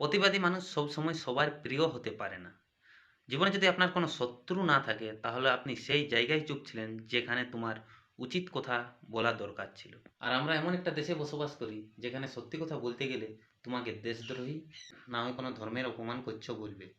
প্রতিবাদী মানুষ সবসময় সবার প্রিয় হতে পারে না। জীবনে যদি আপনার কোনো শত্রু না থাকে, তাহলে আপনি সেই জায়গায় চুপ ছিলেন যেখানে তোমার উচিত কথা বলা দরকার ছিল। আর আমরা এমন একটা দেশে বসবাস করি, যেখানে সত্যি কথা বলতে গেলে তোমাকে দেশদ্রোহী না হয় কোনো ধর্মের অপমান করছ বলবে।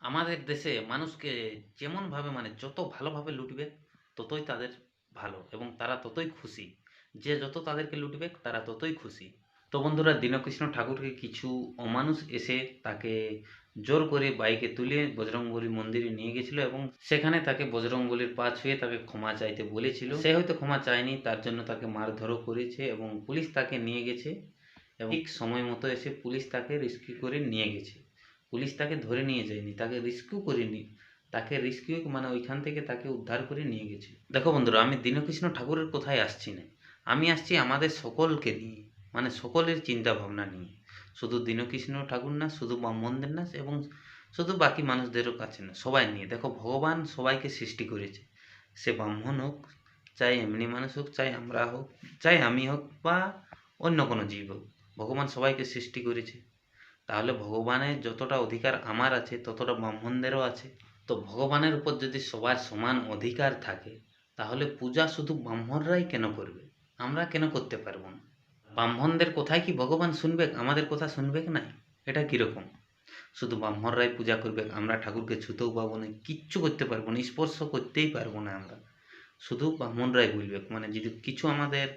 আমাদের দেশে মানুষকে যেমনভাবে মানে যত ভালোভাবে লুটবে, ততই তাদের ভালো এবং তারা ততই খুশি। যে যত তাদেরকে লুটবে, তারা ততই খুশি। তো বন্ধুরা দীনকৃষ্ণ ঠাকুরকে কিছু অমানুষ এসে তাকে জোর করে বাইকে তুলে বজরংবলী মন্দিরে নিয়ে গেছিল এবং সেখানে তাকে বজরংবলীর পা ছুঁয়ে তাকে ক্ষমা চাইতে বলেছিল। সে হয়তো ক্ষমা চায়নি, তার জন্য তাকে মারধরও করেছে এবং পুলিশ তাকে নিয়ে গেছে এবং ঠিক সময় মতো এসে পুলিশ তাকে রেস্কিউ করে নিয়ে গেছে। পুলিশ তাকে ধরে নিয়ে যায়নি, তাকে রেস্কিউ করেনি, তাকে রেস্কিউ মানে ওইখান থেকে তাকে উদ্ধার করে নিয়ে গেছে। দেখো বন্ধুরা, আমি দীনকৃষ্ণ ঠাকুরের কোথায় আসছি না? আমি আসছি আমাদের সকলকে নিয়ে। মানে সকলের চিন্তা ভাবনা নিয়ে। শুধু দীনকৃষ্ণ ঠাকুর না, শুধু ব্রাহ্মণদের না, এবং শুধু বাকি মানুষদেরও কাছে না, সবাই নিয়ে। দেখো, ভগবান সবাইকে সৃষ্টি করেছে। সে ব্রাহ্মণ হোক, চাই এমনি মানুষ হোক, চাই আমরা হোক, চাই আমি হোক বা অন্য কোনো জীব হোক, ভগবান সবাইকে সৃষ্টি করেছে। তাহলে ভগবানের যতটা অধিকার আমার আছে, ততটা ব্রাহ্মণদেরও আছে। তো ভগবানের উপর যদি সবার সমান অধিকার থাকে, তাহলে পূজা শুধু ব্রাহ্মণরাই কেন করবে? আমরা কেন করতে পারব না? ব্রাহ্মণদের কোথায় কি ভগবান শুনবে, আমাদের কথা শুনবে না এটা কীরকম? শুধু ব্রাহ্মণরাই পূজা করবে, আমরা ঠাকুরকে ছুতেও পাবো না, কিচ্ছু করতে পারব না, স্পর্শ করতেই পারব না আমরা। শুধু ব্রাহ্মণরাই বলবে মানে যদি কিছু আমাদের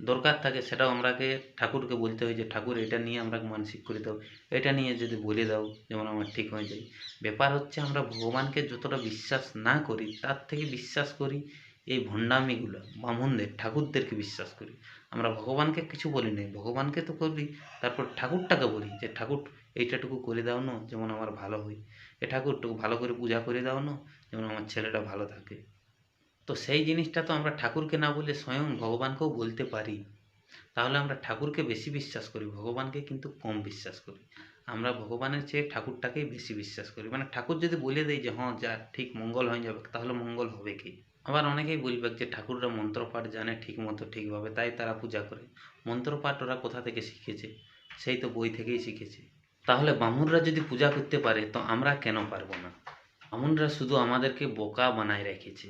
দরকার থাকে, সেটাও আমরাকে, ঠাকুরকে বলতে হয় যে, ঠাকুর, এটা নিয়ে আমরা মানসিক করে দাও, এটা নিয়ে যদি বলে দাও, যেমন আমার ঠিক হয়ে যায়। ব্যাপার হচ্ছে, আমরা ভগবানকে যতটা বিশ্বাস না করি, তার থেকে বিশ্বাস করি এই ভণ্ডামিগুলো ব্রাহ্মণদের ঠাকুরদেরকে বিশ্বাস করি। আমরা ভগবানকে কিছু বলি নাই, ভগবানকে তো করি তারপর ঠাকুরটাকে বলি যে, ঠাকুর, এইটাটুকু করে দাও না, যেমন আমার ভালো হয়। এ ঠাকুরটুকু ভালো করে পূজা করে দাও না, যেমন আমার ছেলেটা ভালো থাকে। তো সেই জিনিসটা তো আমরা ঠাকুরকে না বলে স্বয়ং ভগবানকেও বলতে পারি। তাহলে আমরা ঠাকুরকে বেশি বিশ্বাস করি, ভগবানকে কিন্তু কম বিশ্বাস করি। আমরা ভগবানের চেয়ে ঠাকুরটাকেই বেশি বিশ্বাস করি। মানে ঠাকুর যদি বলে দেয় যে হ্যাঁ যা, ঠিক মঙ্গল হয়ে যাবে, তাহলে মঙ্গল হবে কি? আবার অনেকেই বলবে যে ঠাকুররা মন্ত্রপাঠ জানে ঠিক মতো ঠিকভাবে, তাই তারা পূজা করে। মন্ত্রপাঠ ওরা কোথা থেকে শিখেছে? সেই তো বই থেকেই শিখেছে। তাহলে বামুনরা যদি পূজা করতে পারে, তো আমরা কেন পারব না? বামুনরা শুধু আমাদেরকে বোকা বানায় রেখেছে,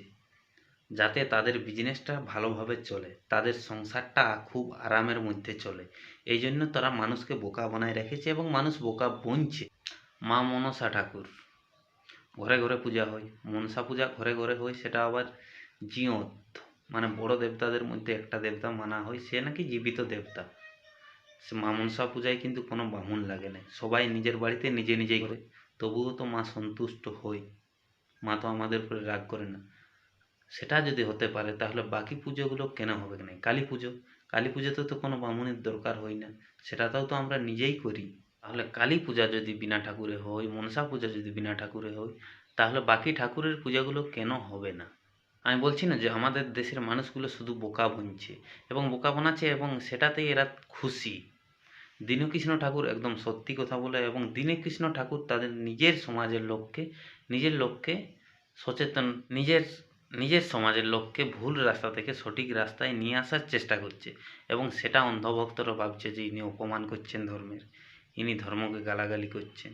যাতে তাদের বিজনেসটা ভালোভাবে চলে, তাদের সংসারটা খুব আরামের মধ্যে চলে। এই জন্য তারা মানুষকে বোকা বানায় রেখেছে এবং মানুষ বোকা বনছে। মা মনসা ঠাকুর। ঘরে ঘরে পূজা হয়, মনসা পূজা ঘরে ঘরে হয়, সেটা আবার জিয়ত মানে বড় দেবতাদের মধ্যে একটা দেবতা মানা হয়, সে নাকি জীবিত দেবতা। সে মা মনসা পূজায় কিন্তু কোনো বামুন লাগে না, সবাই নিজের বাড়িতে নিজে নিজেই করে, তবুও তো মা সন্তুষ্ট হয়, মা তো আমাদের উপরে রাগ করে না। সেটা যদি হতে পারে, তাহলে বাকি পুজোগুলো কেন হবে না? কালী পুজো, কালী পুজোতে তো কোনো বামুনের দরকার হয় না সেটাতেও তো আমরা নিজেই করি। তাহলে কালী পূজা যদি বিনা ঠাকুরে হয়, মনসা পূজা যদি বিনা ঠাকুরে হয়, তাহলে বাকি ঠাকুরের পূজাগুলো কেন হবে না? আমি বলছি না যে আমাদের দেশের মানুষগুলো শুধু বোকা বুনছে এবং বোকা বানাচ্ছে এবং সেটাতেই এরা খুশি। দীনকৃষ্ণ ঠাকুর একদম সত্যি কথা বলে এবং দীনকৃষ্ণ ঠাকুর তাদের নিজের সমাজের লোককে, নিজের লোককে সচেতন, নিজের নিজের সমাজের লোককে ভুল রাস্তা থেকে সঠিক রাস্তায় নিয়ে আসার চেষ্টা করছে এবং সেটা অন্ধভক্তরা ভাবছে যে ইনি অপমান করছেন ধর্মের। ইনি ধর্মকে গালাগালি করছেন।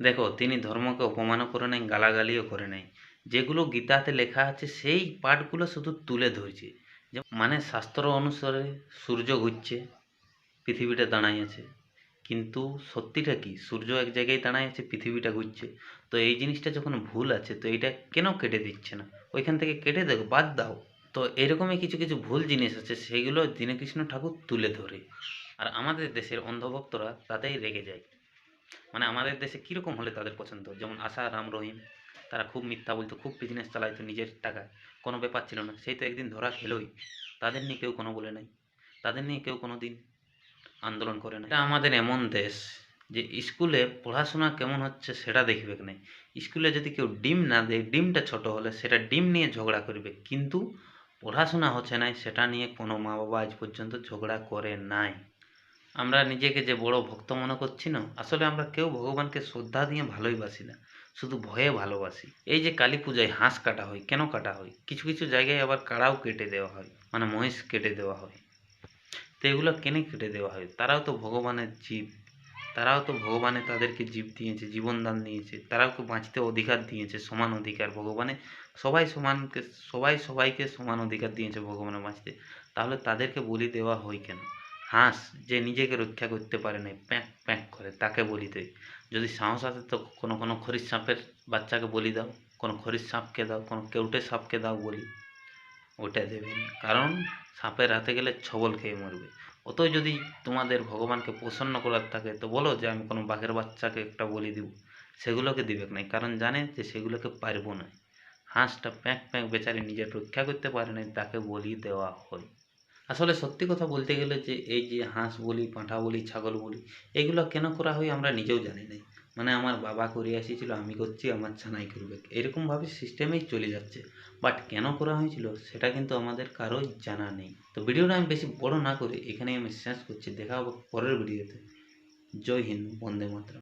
দেখো, তিনি ধর্মকে অপমানও করে নাই গালাগালিও করে নাই যেগুলো গীতাতে লেখা আছে, সেই পাঠগুলো শুধু তুলে ধরছে। মানে শাস্ত্র অনুসারে সূর্য ঘুরছে, পৃথিবীটা দাঁড়াই আছে। কিন্তু সত্যিটা কি? সূর্য এক জায়গায় দাঁড়ায় আছে, পৃথিবীটা ঘুরছে। তো এই জিনিসটা যখন ভুল আছে, তো এইটা কেন কেটে দিচ্ছে না? ওইখান থেকে কেটে দেখো, বাদ দাও। তো এরকমই কিছু কিছু ভুল জিনিস আছে, সেগুলো দীনকৃষ্ণ ঠাকুর তুলে ধরে। আর আমাদের দেশের অন্ধভক্তরা তাতেই রেগে যায়। মানে আমাদের দেশে কীরকম হলে তাদের পছন্দ? যেমন আশা রাম রহিম, তারা খুব মিথ্যা বলতো, খুব বিজনেস চালাইতো নিজের টাকায় কোনো ব্যাপার ছিল না, সেই তো একদিন ধরা খেলোই। তাদের নিয়ে কেউ কোনো বলে নাই, তাদের নিয়ে কেউ কোনো দিন আন্দোলন করে না এটা আমাদের এমন দেশ যে স্কুলে পড়াশোনা কেমন হচ্ছে সেটা দেখবে না। স্কুলে যদি কেউ ডিম না দেয়, ডিমটা ছোট হলে সেটা ডিম নিয়ে ঝগড়া করবে। কিন্তু পড়াশোনা হচ্ছে না সেটা নিয়ে কোনো মা বাবা আজ পর্যন্ত ঝগড়া করে নাই। আমরা নিজেকে যে বড় ভক্ত মনে করছি না, আসলে আমরা কেউ ভগবানকে শ্রদ্ধা দিয়ে ভালোই বাসি না, শুধু ভয়ে ভালোবাসি। এই যে কালী পূজায় হাঁস কাটা হয়, কেন কাটা হয়? কিছু কিছু জায়গায় আবার কাড়াও কেটে দেওয়া হয় মানে মহিষ কেটে দেওয়া হয়। তো এগুলো কেন কেটে দেওয়া হয়? তারাও তো ভগবানের জীব, তারাও তো ভগবানে তাদেরকে জীব দিয়েছে, জীবনদান দিয়েছে, তারাও তো বাঁচতে অধিকার দিয়েছে, সমান অধিকার। ভগবানে সবাই সমানকে, সবাই সবাইকে সমান অধিকার দিয়েছে ভগবানে বাঁচতে। তাহলে তাদেরকে বলি দেওয়া হয় কেন? হাঁস যে নিজেকে রক্ষা করতে পারে না প্যাঁক প্যাঁক করে, তাকে বলি দেয় যদি সাহস আছে তো কোনো কোনো খরির সাপের বাচ্চাকে বলি দাও, কোনো খরির সাপকে দাও, কোনো কেউটে সাপকে দাও বলি, ওটা দেবে না। কারণ সাপের হাতে গেলে ছবল খেয়ে মরবে। অত যদি তোমাদের ভগবানকে প্রসন্ন করার থাকে, তো বলো যে আমি কোনো বাঘের বাচ্চাকে একটা বলি দিব, সেগুলোকে দিবে না। কারণ জানে যে সেগুলোকে পারব না। হাঁসটা প্যাঁক প্যাঁক বেচারি নিজের রক্ষা করতে পারে না তাকে বলি দেওয়া হয় আসলে সত্যি কথা বলতে গেলে যে এই যে হাঁস বলি, পাঁঠা বলি, ছাগল বলি, এগুলো কেন করা হয় আমরা নিজেও জানি না মানে আমার বাবা করে আসিছিল আমি করছি, আমার ছানাই করবে। এরকমভাবে সিস্টেমেই চলে যাচ্ছে। বাট কেন করা হয়েছিল সেটা কিন্তু আমাদের কারোই জানা নেই। তো ভিডিওটা আমি বেশি বড় না করে এখানেই আমি শেষ করছি। দেখা হবে পরের ভিডিওতে। জয় হিন্দ, বন্দে মাতরম।